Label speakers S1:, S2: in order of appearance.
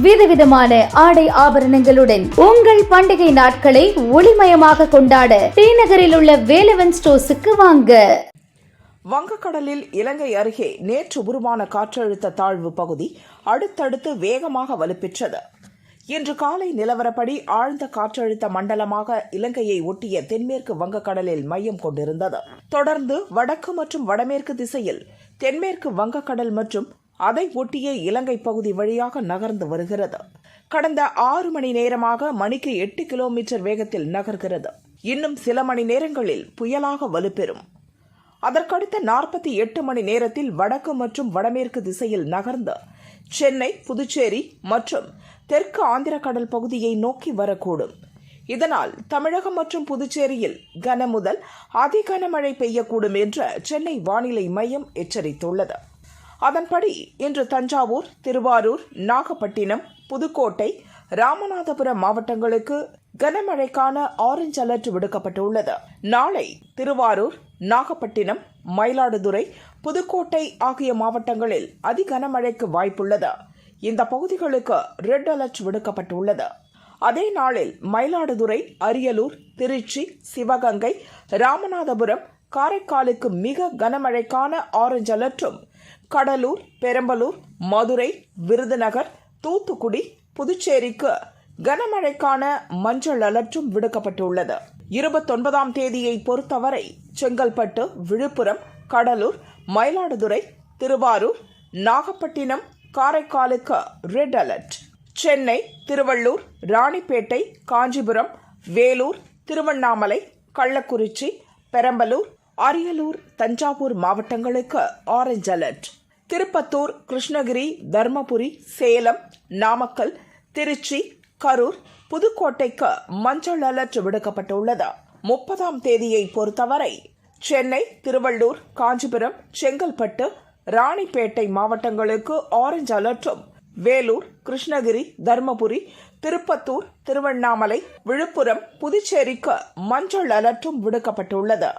S1: விதவிதமான ஆடை ஆபரணங்களுடன் உங்கள் பண்டிகை நாட்களை ஒளிமயமாக கொண்டாட ஸ்ரீநகரில் உள்ள வேலவன் ஸ்டோர்ஸுக்கு வாங்க.
S2: வங்கக்கடலில் இலங்கை அருகே நேற்று உருவான காற்றழுத்த தாழ்வு பகுதி அடுத்தடுத்து வேகமாக வலுப்பெற்றது. இன்று காலை நிலவரப்படி ஆழ்ந்த காற்றழுத்த மண்டலமாக இலங்கையை ஒட்டிய தென்மேற்கு வங்கக்கடலில் மையம் கொண்டிருந்தது. தொடர்ந்து வடக்கு மற்றும் வடமேற்கு திசையில் தென்மேற்கு வங்கக்கடல் மற்றும் அதை ஒட்டிய இலங்கை பகுதி வழியாக நகர்ந்து வருகிறது. கடந்த ஆறு மணி நேரமாக மணிக்கு எட்டு கிலோமீட்டர் வேகத்தில் நகர்கிறது. இன்னும் சில மணி நேரங்களில் புயலாக வலுப்பெறும். அதற்கடுத்த நாற்பத்தி எட்டு மணி நேரத்தில் வடக்கு மற்றும் வடமேற்கு திசையில் நகர்ந்து சென்னை புதுச்சேரி மற்றும் தெற்கு ஆந்திர கடல் பகுதியை நோக்கி வரக்கூடும். இதனால் தமிழகம் மற்றும் புதுச்சேரியில் கன முதல் அதி பெய்யக்கூடும் என்று சென்னை வானிலை மையம் எச்சரித்துள்ளது. அதன்படி இன்று தஞ்சாவூர் திருவாரூர் நாகப்பட்டினம் புதுக்கோட்டை ராமநாதபுரம் மாவட்டங்களுக்கு கனமழைக்கான ஆரஞ்சு அலர்ட் விடுக்கப்பட்டுள்ளது. நாளை திருவாரூர் நாகப்பட்டினம் மயிலாடுதுறை புதுக்கோட்டை ஆகிய மாவட்டங்களில் அதி கனமழைக்கு வாய்ப்புள்ளது. இந்த பகுதிகளுக்கு ரெட் அலர்ட் விடுக்கப்பட்டுள்ளது. அதே நாளில் மயிலாடுதுறை அரியலூர் திருச்சி சிவகங்கை ராமநாதபுரம் காரைக்காலுக்கு மிக கனமழைக்கான ஆரஞ்சு அலர்ட்டும் கடலூர் பெரம்பலூர் மதுரை விருதுநகர் தூத்துக்குடி புதுச்சேரிக்கு கனமழைக்கான மஞ்சள் அலர்ட்டும் விடுக்கப்பட்டுள்ளது. இருபத்தொன்பதாம் தேதியை பொறுத்தவரை செங்கல்பட்டு விழுப்புரம் கடலூர் மயிலாடுதுறை திருவாரூர் நாகப்பட்டினம் காரைக்காலுக்கு ரெட் அலர்ட். சென்னை திருவள்ளூர் ராணிப்பேட்டை காஞ்சிபுரம் வேலூர் திருவண்ணாமலை கள்ளக்குறிச்சி பெரம்பலூர் அரியலூர் தஞ்சாவூர் மாவட்டங்களுக்கு ஆரஞ்சு அலர்ட். திருப்பத்தூர் கிருஷ்ணகிரி தர்மபுரி சேலம் நாமக்கல் திருச்சி கரூர் புதுக்கோட்டைக்கு மஞ்சள் அலர்ட் விடுக்கப்பட்டுள்ளது. முப்பதாம் தேதியை பொறுத்தவரை சென்னை திருவள்ளூர் காஞ்சிபுரம் செங்கல்பட்டு ராணிப்பேட்டை மாவட்டங்களுக்கு ஆரஞ்சு அலர்ட்டும். வேலூர் கிருஷ்ணகிரி தர்மபுரி திருப்பத்தூர் திருவண்ணாமலை விழுப்புரம் புதுச்சேரிக்கு மஞ்சள் அலர்ட்டும் விடுக்கப்பட்டுள்ளது.